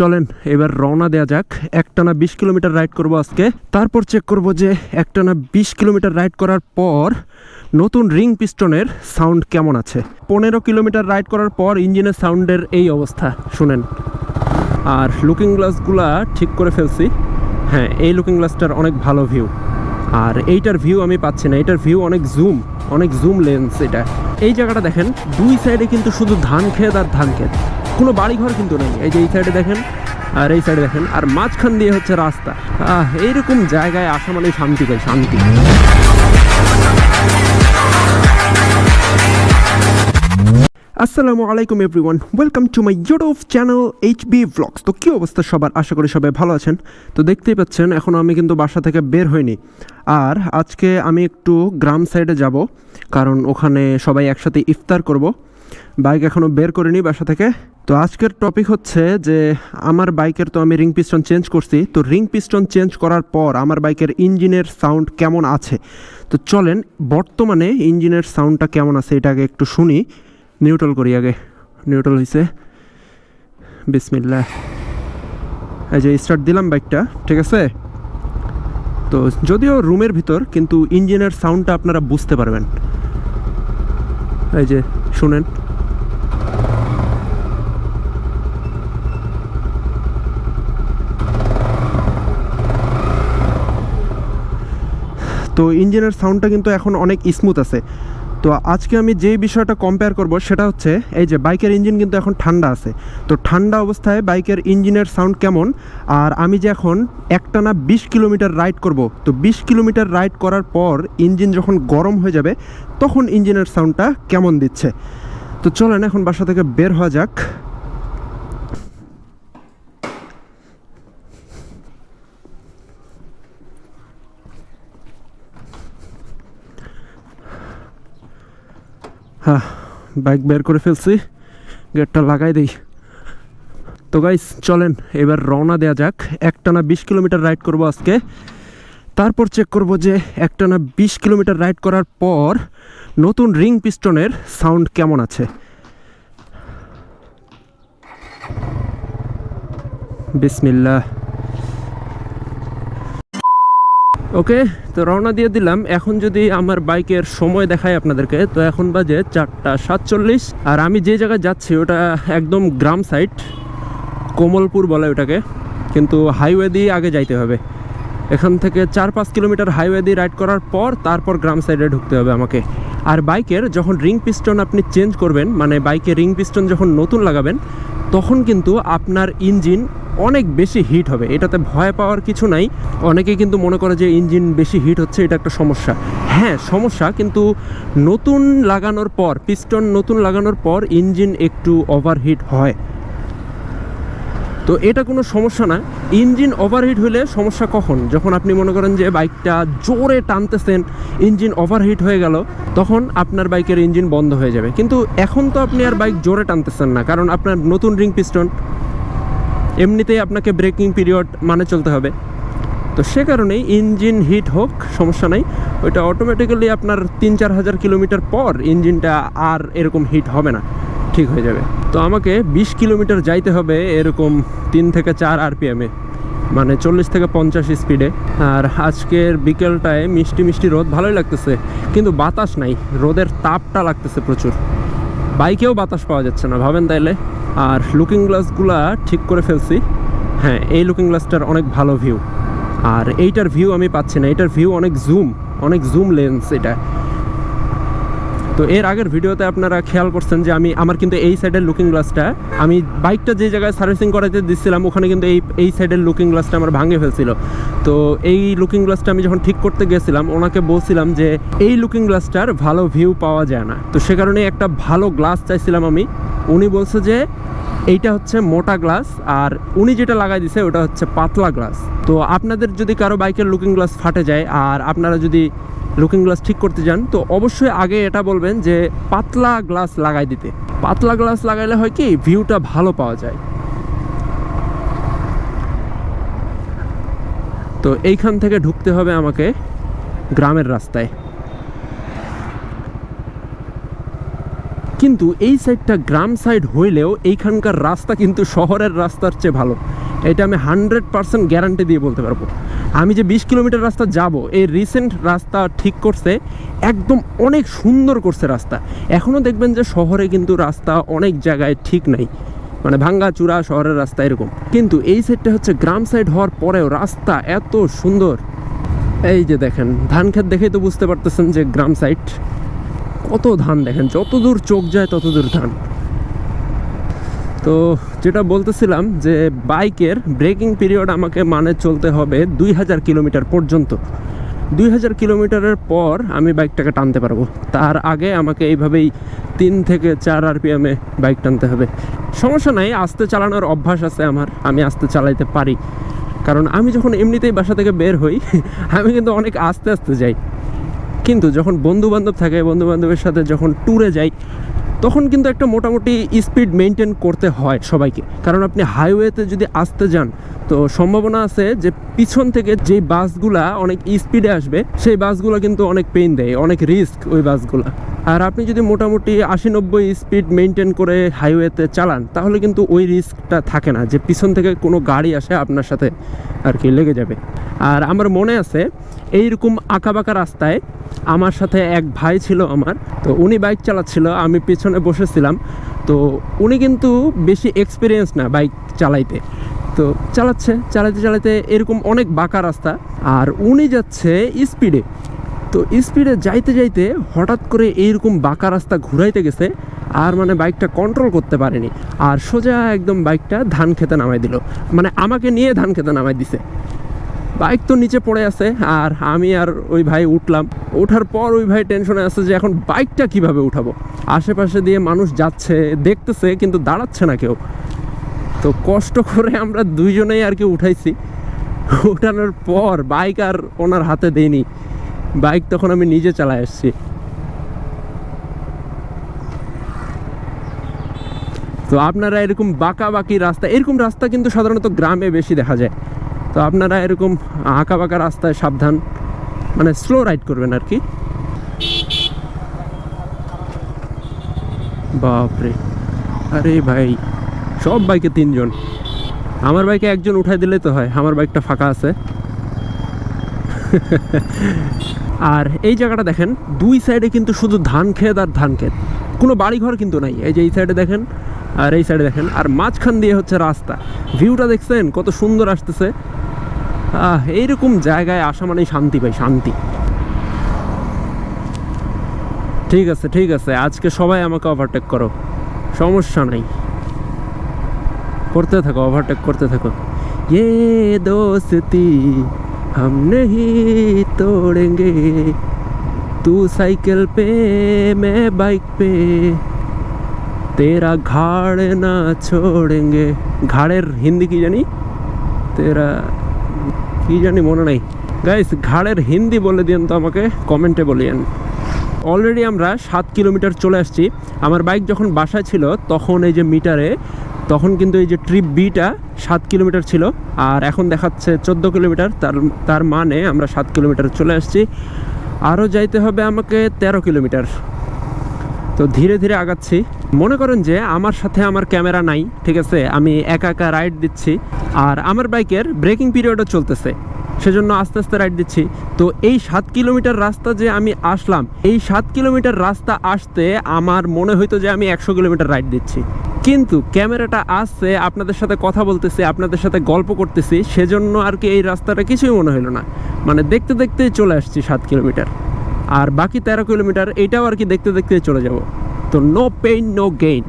চলেন, এবার রওনা দেওয়া যাক। একটানা বিশ কিলোমিটার রাইড করব আজকে। তারপর চেক করব যে একটানা বিশ কিলোমিটার রাইড করার পর নতুন রিং পিস্টনের সাউন্ড কেমন আছে। পনেরো কিলোমিটার রাইড করার পর ইঞ্জিনের সাউন্ডের এই অবস্থা, শুনেন। আর লুকিং গ্লাসগুলা ঠিক করে ফেলছি। হ্যাঁ এই লুকিং গ্লাসটার অনেক ভালো ভিউ আর এইটার ভিউ আমি পাচ্ছি না। এটার ভিউ অনেক জুম অনেক জুম লেন্স এটা। এই জায়গাটা দেখেন, দুই সাইডে কিন্তু শুধু ধান খেত আর ধান খেত কোনো বাড়িঘর কিন্তু নেই। এই যে এই সাইডে দেখেন, আর এই সাইডে দেখেন, আর মাঝখান দিয়ে হচ্ছে রাস্তা। এইরকম জায়গায় আসা মানে শান্তি পাই শান্তি। আসসালামু আলাইকুম everyone, welcome to my YouTube channel H B vlogs তো কী অবস্থা সবার? আশা করি সবাই ভালো আছেন। তো দেখতেই পাচ্ছেন এখনও আমি কিন্তু বাসা থেকে বের হইনি। আর আজকে আমি একটু গ্রাম সাইডে যাব, কারণ ওখানে সবাই একসাথে ইফতার করব। বাইক এখনও বের করিনি বাসা থেকে। তো আজকের টপিক হচ্ছে যে, আমার বাইকের তো আমি রিং পিস্টন চেঞ্জ করছি। তো রিং পিস্টন চেঞ্জ করার পর আমার বাইকের ইঞ্জিনের সাউন্ড কেমন আছে? তো চলেন, বর্তমানে ইঞ্জিনের সাউন্ডটা কেমন আছে, এটাকে একটু শুনি। নিউট্রাল করি আগে। নিউট্রাল হয়েছে বিসমিল্লা এই যে স্টার্ট দিলাম বাইকটা ঠিক আছে? তো যদিও রুমের ভিতর, কিন্তু ইঞ্জিনের সাউন্ডটা আপনারা বুঝতে পারবেন। এই যে, শুনেন। তো ইঞ্জিনের সাউন্ডটা কিন্তু এখন অনেক স্মুথ আছে। তো আজকে আমি যে বিষয়টা কম্পেয়ার করব সেটা হচ্ছে এই যে বাইকের ইঞ্জিন কিন্তু এখন ঠান্ডা আছে। তো ঠান্ডা অবস্থায় বাইকের ইঞ্জিনের সাউন্ড কেমন? আর আমি যে এখন একটানা বিশ কিলোমিটার রাইড করব, তো বিশ কিলোমিটার রাইড করার পর ইঞ্জিন যখন গরম হয়ে যাবে, তখন ইঞ্জিনের সাউন্ডটা কেমন দিচ্ছে? তো চলেন এখন বাসা থেকে বের হওয়া যাক। হ্যাঁ বাইক বের করে ফেলছি গেটটা লাগাই দেই। তো গাইস চলেন, এবার রওনা দেওয়া যাক। একটানা বিশ কিলোমিটার রাইড করব আজকে। তারপর চেক করব যে একটানা বিশ কিলোমিটার রাইড করার পর নতুন রিং পিস্টনের সাউন্ড কেমন আছে। বিসমিল্লাহ। ওকে তো রওনা দিয়ে দিলাম। এখন যদি আমার বাইকের সময় দেখায় আপনাদেরকে, তো এখন বাজে চারটা সাতচল্লিশ। আর আমি যে জায়গায় যাচ্ছি, ওটা একদম গ্রাম সাইড কোমলপুর বলে ওটাকে। কিন্তু হাইওয়ে দিয়ে আগে যাইতে হবে। এখান থেকে চার পাঁচ কিলোমিটার হাইওয়ে দিয়ে রাইড করার পর, তারপর গ্রাম সাইডে ঢুকতে হবে আমাকে। আর বাইকের যখন রিং পিস্টন আপনি চেঞ্জ করবেন মানে বাইকে রিং পিস্টন যখন নতুন লাগাবেন, তখন কিন্তু আপনার ইঞ্জিন অনেক বেশি হিট হবে। এটাতে ভয় পাওয়ার কিছু নাই। অনেকে কিন্তু মনে করে যে ইঞ্জিন বেশি হিট হচ্ছে, এটা একটা সমস্যা। হ্যাঁ সমস্যা, কিন্তু নতুন লাগানোর পর, পিস্টন নতুন লাগানোর পর ইঞ্জিন একটু ওভারহিট হয়। তো এটা কোনো সমস্যা না। ইঞ্জিন ওভারহিট হলে সমস্যা কখন? যখন আপনি মনে করেন যে বাইকটা জোরে টানতেছেন, ইঞ্জিন ওভারহিট হয়ে গেল, তখন আপনার বাইকের ইঞ্জিন বন্ধ হয়ে যাবে। কিন্তু এখন তো আপনি আর বাইক জোরে টানতেছেন না, কারণ আপনার নতুন রিং পিস্টন এমনিতেই আপনাকে ব্রেকিং পিরিয়ড মানে চলতে হবে। তো সে কারণেই ইঞ্জিন হিট হোক, সমস্যা নাই। ওইটা অটোমেটিক্যালি আপনার তিন চার হাজার কিলোমিটার পর ইঞ্জিনটা আর এরকম হিট হবে না, ঠিক হয়ে যাবে। তো আমাকে বিশ কিলোমিটার যাইতে হবে এরকম তিন থেকে চার আরপিএমে মানে চল্লিশ থেকে পঞ্চাশ স্পিডে আর আজকের বিকেলটায় মিষ্টি মিষ্টি রোদ ভালোই লাগতেছে, কিন্তু বাতাস নাই, রোদের তাপটা লাগতেছে প্রচুর। বাইকেও বাতাস পাওয়া যাচ্ছে না, ভাবেন তাইলে? আর লুকিং গ্লাসগুলা ঠিক করে ফেলছি। হ্যাঁ এই লুকিং গ্লাসটার অনেক ভালো ভিউ আর এইটার ভিউ আমি পাচ্ছি না। এটার ভিউ অনেক জুম অনেক জুম লেন্স এটা। তো এর আগের ভিডিওতে আপনারা খেয়াল করছেন যে আমি আমার কিন্তু এই সাইডের লুকিং গ্লাসটা আমি বাইকটা যে জায়গায় সার্ভিসিং করাতে দিচ্ছিলাম ওখানে কিন্তু এই এই সাইডের লুকিং গ্লাসটা আমার ভাঙে ফেলছিল। তো এই লুকিং গ্লাসটা আমি যখন ঠিক করতে গেছিলাম, ওনাকে বলছিলাম যে, এই লুকিং গ্লাসটার ভালো ভিউ পাওয়া যায় না। তো সে কারণে একটা ভালো গ্লাস চাইছিলাম আমি। উনি বলছে যে এইটা হচ্ছে মোটা গ্লাস আর উনি যেটা লাগাই দিছে ওটা হচ্ছে পাতলা গ্লাস। তো আপনাদের যদি কারও বাইকের লুকিং গ্লাস ফাটে যায় আর আপনারা যদি লুকিং গ্লাস ঠিক করতে যান, তো অবশ্যই আগে এটা বলবেন যে পাতলা গ্লাস লাগাই দিতে। পাতলা গ্লাস লাগাইলে হয় কি ভিউটা ভালো পাওয়া যায়। তো এইখান থেকে ঢুকতে হবে আমাকে গ্রামের রাস্তায়। কিন্তু এই সাইডটা গ্রাম সাইড হইলেও এইখানকার রাস্তা কিন্তু শহরের রাস্তার চেয়ে ভালো। এটা আমি হান্ড্রেড পার্সেন্ট গ্যারান্টি দিয়ে বলতে পারব। আমি যে বিশ কিলোমিটার রাস্তা যাব, এই রিসেন্ট রাস্তা ঠিক করছে, একদম অনেক সুন্দর করছে রাস্তা। এখনও দেখবেন যে শহরে কিন্তু রাস্তা অনেক জায়গায় ঠিক নাই। মানে ভাঙ্গা চূড়া শহরের রাস্তা এরকম। কিন্তু এই সাইডটা হচ্ছে গ্রাম সাইড হওয়ার পরেও রাস্তা এত সুন্দর। এই যে দেখেন, ধান ক্ষেত দেখেই তো বুঝতে পারতেছেন যে গ্রাম সাইড কত ধান দেখেন, যত দূর চোখ যায় তত দূর ধান। তো যেটা বলতেছিলাম যে বাইকের ব্রেকিং পিরিয়ড আমাকে মানে চলতে হবে দুই হাজার কিলোমিটার পর্যন্ত। দুই হাজার কিলোমিটারের পর আমি বাইকটাকে টানতে পারব। তার আগে আমাকে এইভাবেই তিন থেকে চার আরপিএমে বাইক টানতে হবে। সমস্যা নাই, আস্তে চালানোর অভ্যাস আছে আমার, আমি আস্তে চালাইতে পারি। কারণ আমি যখন এমনিতেই বাসা থেকে বের হই, আমি কিন্তু অনেক আস্তে আস্তে যাই। কিন্তু যখন বন্ধু বান্ধব থাকে বন্ধু বান্ধবের সাথে যখন ট্যুরে যাই, তখন কিন্তু একটা মোটামুটি স্পিড মেনটেন করতে হয় সবাইকে। কারণ আপনি হাইওয়েতে যদি আসতে যান, তো সম্ভাবনা আছে যে পিছন থেকে যে বাসগুলা অনেক স্পিডে আসবে, সেই বাসগুলো কিন্তু অনেক পেইন দেয়, অনেক রিস্ক ওই বাসগুলা। আর আপনি যদি মোটামুটি আশি নব্বই স্পিড মেনটেন করে হাইওয়েতে চালান, তাহলে কিন্তু ওই রিস্কটা থাকে না যে পিছন থেকে কোনো গাড়ি আসে আপনার সাথে আর কি লেগে যাবে। আর আমার মনে আছে এইরকম আঁকাবাঁকা রাস্তায় আমার সাথে এক ভাই ছিল আমার, তো উনি বাইক চালাচ্ছিল, আমি পিছনে বসেছিলাম। তো উনি কিন্তু বেশি এক্সপিরিয়েন্স না বাইক চালাইতে। তো চালাচ্ছে চালাতে চালাতে এরকম অনেক বাঁকা রাস্তা। আর উনি যাচ্ছে স্পিডে তো স্পিডে যাইতে যাইতে হঠাৎ করে এইরকম বাঁকা রাস্তা ঘুরাইতে গেছে, আর মানে বাইকটা কন্ট্রোল করতে পারেনি। আর সোজা একদম বাইকটা ধান খেতে নামাই দিল। মানে আমাকে নিয়ে ধান খেতে নামাই দিছে। বাইক তো নিচে পড়ে আছে, আর আমি আর ওই ভাই উঠলাম। ওঠার পর ওই ভাই টেনশনে আছে যে এখন বাইকটা কীভাবে উঠাবো? আশেপাশে দিয়ে মানুষ যাচ্ছে, দেখতেছে, কিন্তু দাঁড়াচ্ছে না কেউ। তো কষ্ট করে আমরা দুইজনেই আর কি উঠাইছি। উঠানোর পর বাইক আর ওনার হাতে দেইনি। বাইক তখন আমি নিজে চালায় এসেছি তো আপনারা এরকম বাঁকা বাকি রাস্তা, এরকম রাস্তা কিন্তু সাধারণত গ্রামে বেশি দেখা যায়। তো আপনারা এরকম আঁকা বাঁকা রাস্তায় সাবধান মানে স্লো রাইড করবেন আর কি। বাপরে, আরে ভাই, সব বাইকে তিনজন। আমার বাইকে একজন উঠাই দিলে তো হয়, আমার বাইকটা ফাঁকা আছে। আর এই জায়গাটা দেখেন, দুই সাইডে কিন্তু শুধু ধান ক্ষেত আর ধান ক্ষেত। কোনো বাড়িঘর কিন্তু নাই, এই যে এই সাইডে দেখেন, আর এই সাইডে দেখেন। আর মাঝখান দিয়ে হচ্ছে রাস্তা। ভিউটা দেখছেন, কত সুন্দর আসতেছে। এইরকম জায়গায় আসা মানে শান্তি পাই শান্তি ঠিক আছে ঠিক আছে আজকে সবাই আমাকে ওভারটেক করো সমস্যা নাই করতে থাকো ওভারটেক করতে থাকো ये दोस्ती हम नहीं तोड़ेंगे तू साइकिल पे मैं बाइक पे तेरा घाड़ ना छोड़ेंगे ঘাড়ের হিন্দি কি জানি তেরা কি জানি মনে নাই। গাইস ঘাড়ের হিন্দি বলে দিয়েন তো আমাকে কমেন্টে বলিয়েন। অলরেডি আমরা সাত কিলোমিটার চলে আসছি। আমার বাইক যখন বাসায় ছিল, তখন এই যে মিটারে তখন কিন্তু এই যে ট্রিপ বিটা সাত কিলোমিটার ছিল। আর এখন দেখাচ্ছে চোদ্দ কিলোমিটার, তার তার মানে আমরা সাত কিলোমিটার চলে আসছি। আরও যাইতে হবে আমাকে তেরো কিলোমিটার। তো ধীরে ধীরে আগাচ্ছি। মনে করেন যে আমার সাথে আমার ক্যামেরা নাই, ঠিক আছে? আমি একা একা রাইড দিচ্ছি। আর আমার বাইকের ব্রেকিং পিরিয়ডও চলতেছে। সেজন্য আস্তে আস্তে রাইড দিচ্ছি। তো এই সাত কিলোমিটার রাস্তা যে আমি আসলাম, এই সাত কিলোমিটার রাস্তা আসতে আমার মনে হইতো যে আমি একশো কিলোমিটার রাইড দিচ্ছি। কিন্তু ক্যামেরাটা আসছে, আপনাদের সাথে কথা বলতেছি, আপনাদের সাথে গল্প করতেছি, সেজন্য আর কি এই রাস্তাটা কিছুই মনে হলো না। মানে দেখতে দেখতেই চলে আসছি সাত কিলোমিটার। আর বাকি তেরো কিলোমিটার এটাও আর কি দেখতে দেখতে চলে যাব। তো নো পেইন নো গেইন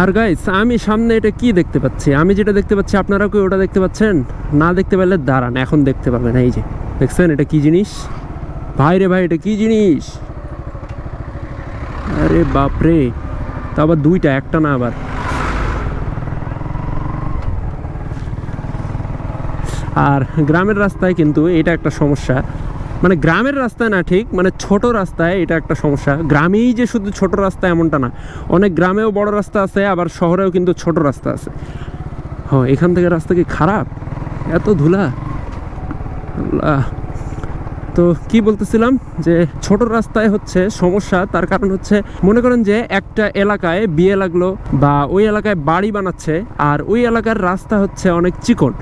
আর গাইস আমি সামনে এটা কি দেখতে পাচ্ছি? আমি যেটা দেখতে পাচ্ছি, আপনারাও কি ওটা দেখতে পাচ্ছেন? না দেখতে পেলে দাঁড়ান, এখন দেখতে পাবেন, এই যে। দেখছেন, এটা কি জিনিস? ভাই রে ভাই, এটা কি জিনিস? আরে বাপরে তা আবার দুইটা, একটা না আবার। আর গ্রামের রাস্তায় কিন্তু এটা একটা সমস্যা। মানে গ্রামের রাস্তায় না ঠিক মানে ছোট রাস্তায় এটা একটা সমস্যা। গ্রামেই যে শুধু ছোট রাস্তা এমনটা না, অনেক গ্রামেও বড় রাস্তা আছে, আবার শহরেও কিন্তু ছোট রাস্তা আছে। হ এখান থেকে রাস্তা কি খারাপ? এত ধুলা। তো কি বলতেছিলাম? যে ছোট রাস্তায় হচ্ছে সমস্যা, তার কারণ হচ্ছে মনে করেন যে একটা এলাকায় বিয়ে লাগল বা ওই এলাকায় বাড়ি বানাচ্ছে, আর ওই এলাকার রাস্তা হচ্ছে অনেক চিকন।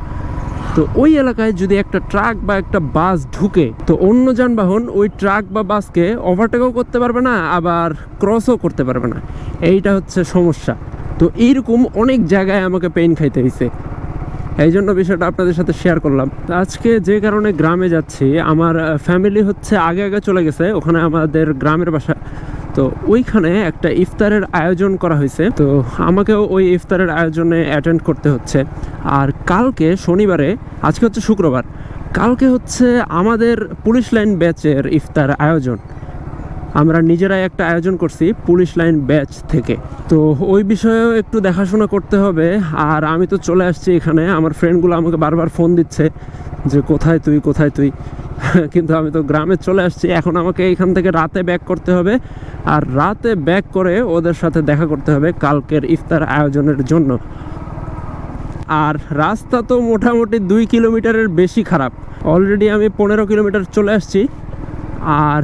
তো ওই এলাকায় যদি একটা ট্রাক বা একটা বাস ঢুকে, তো অন্য যানবাহন ওই ট্রাক বা বাসকে ওভারটেকও করতে পারবে না, আবার ক্রসও করতে পারবে না। এইটা হচ্ছে সমস্যা। তো এইরকম অনেক জায়গায় আমাকে পেইন খাইতে হয়েছে এই জন্য বিষয়টা আপনাদের সাথে শেয়ার করলাম। আজকে যে কারণে গ্রামে যাচ্ছি, আমার ফ্যামিলি হচ্ছে আগে আগে চলে গেছে। ওখানে আমাদের গ্রামের বাসা তো ওইখানে একটা ইফতারের আয়োজন করা হয়েছে। তো আমাকেও ওই ইফতারের আয়োজনে অ্যাটেন্ড করতে হচ্ছে। আর কালকে শনিবারে, আজকে হচ্ছে শুক্রবার, কালকে হচ্ছে আমাদের পুলিশ লাইন ব্যাচের ইফতার আয়োজন। আমরা নিজেরাই একটা আয়োজন করছি পুলিশ লাইন ব্যাচ থেকে। তো ওই বিষয়েও একটু দেখাশোনা করতে হবে। আর আমি তো চলে আসছি এখানে। আমার ফ্রেন্ডগুলো আমাকে বারবার ফোন দিচ্ছে যে, কোথায় তুই কোথায় তুই? কিন্তু আমি তো গ্রামে চলে আসছি। এখন আমাকে এখান থেকে রাতে ব্যাক করতে হবে। আর রাতে ব্যাক করে ওদের সাথে দেখা করতে হবে কালকের ইফতার আয়োজনের জন্য। আর রাস্তা তো মোটামুটি দুই কিলোমিটারের বেশি খারাপ। অলরেডি আমি পনেরো কিলোমিটার চলে আসছি। আর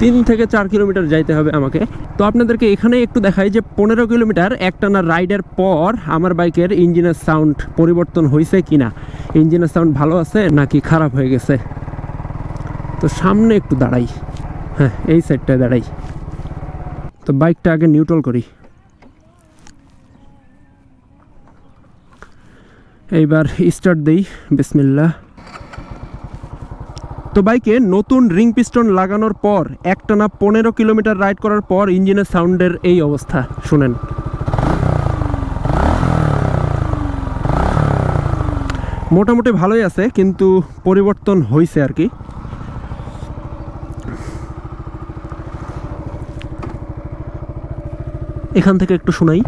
তিন থেকে চার কিলোমিটার যাইতে হবে আমাকে। তো আপনাদেরকে এখানে একটু দেখাই যে পনেরো কিলোমিটার একটানা রাইডের পর আমার বাইকের ইঞ্জিনের সাউন্ড পরিবর্তন হয়েছে কিনা? ইঞ্জিনের সাউন্ড ভালো আছে নাকি খারাপ হয়ে গেছে? তো সামনে একটু দাঁড়াই। হ্যাঁ এই সাইডটায় দাঁড়াই। তো বাইকটা আগে নিউট্রাল করি। এইবার স্টার্ট দেই, বিসমিল্লাহ। তো বাইকে নতুন রিং পিস্টন লাগানোর পর, একটানা পনেরো কিলোমিটার রাইড করার পর ইঞ্জিনের সাউন্ডের এই অবস্থা, শুনেন। মোটামুটি ভালোই আছে, কিন্তু পরিবর্তন হয়েছে আর কি। এখান থেকে একটু শোনাই।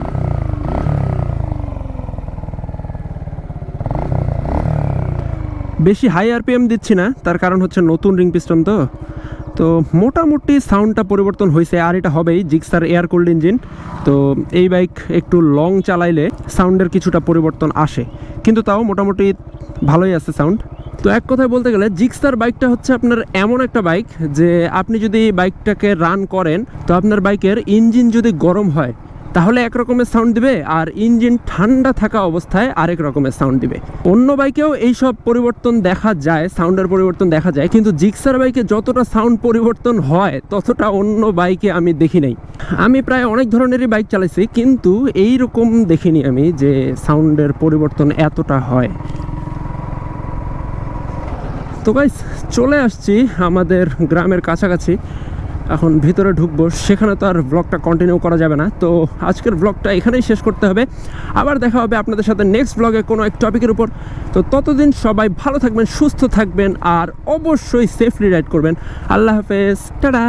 বেশি হাই আরপিএম দিচ্ছি না, তার কারণ হচ্ছে নতুন রিং পিস্টন তো। তো মোটামুটি সাউন্ডটা পরিবর্তন হয়েছে, আর এটা হবেই জিক্সার এয়ার কোল্ড ইঞ্জিন তো এই বাইক একটু লং চালাইলে সাউন্ডের কিছুটা পরিবর্তন আসে। কিন্তু তাও মোটামুটি ভালোই আছে সাউন্ড তো এক কথায় বলতে গেলে জিক্সার বাইকটা হচ্ছে আপনার এমন একটা বাইক যে আপনি যদি বাইকটাকে রান করেন, তো আপনার বাইকের ইঞ্জিন যদি গরম হয়, তাহলে এক রকমের সাউন্ড দিবে আর ইঞ্জিন ঠান্ডা থাকা অবস্থায় আরেক রকমের সাউন্ড দিবে। অন্য বাইকেও এইসব পরিবর্তন দেখা যায় সাউন্ডের পরিবর্তন দেখা যায়, কিন্তু জিক্সার বাইকে যতটা সাউন্ড পরিবর্তন হয়, ততটা অন্য বাইকে আমি দেখি নাই। আমি প্রায় অনেক ধরনেরই বাইক চালাইছি, কিন্তু এই রকম দেখিনি আমি যে সাউন্ডের পরিবর্তন এতটা হয়। তো গাইস চলে আসছি আমাদের গ্রামের কাছাকাছি। এখন ভিতরে ঢুকবো, সেখানে তো আর ব্লগটা কন্টিনিউ করা যাবে না। তো আজকের ব্লগটা এখানেই শেষ করতে হবে। আবার দেখা হবে আপনাদের সাথে নেক্সট ব্লগে কোনো এক টপিকের উপর। তো ততদিন সবাই ভালো থাকবেন, সুস্থ থাকবেন, আর অবশ্যই সেফলি রাইড করবেন। আল্লাহ হাফেজ, টাটা!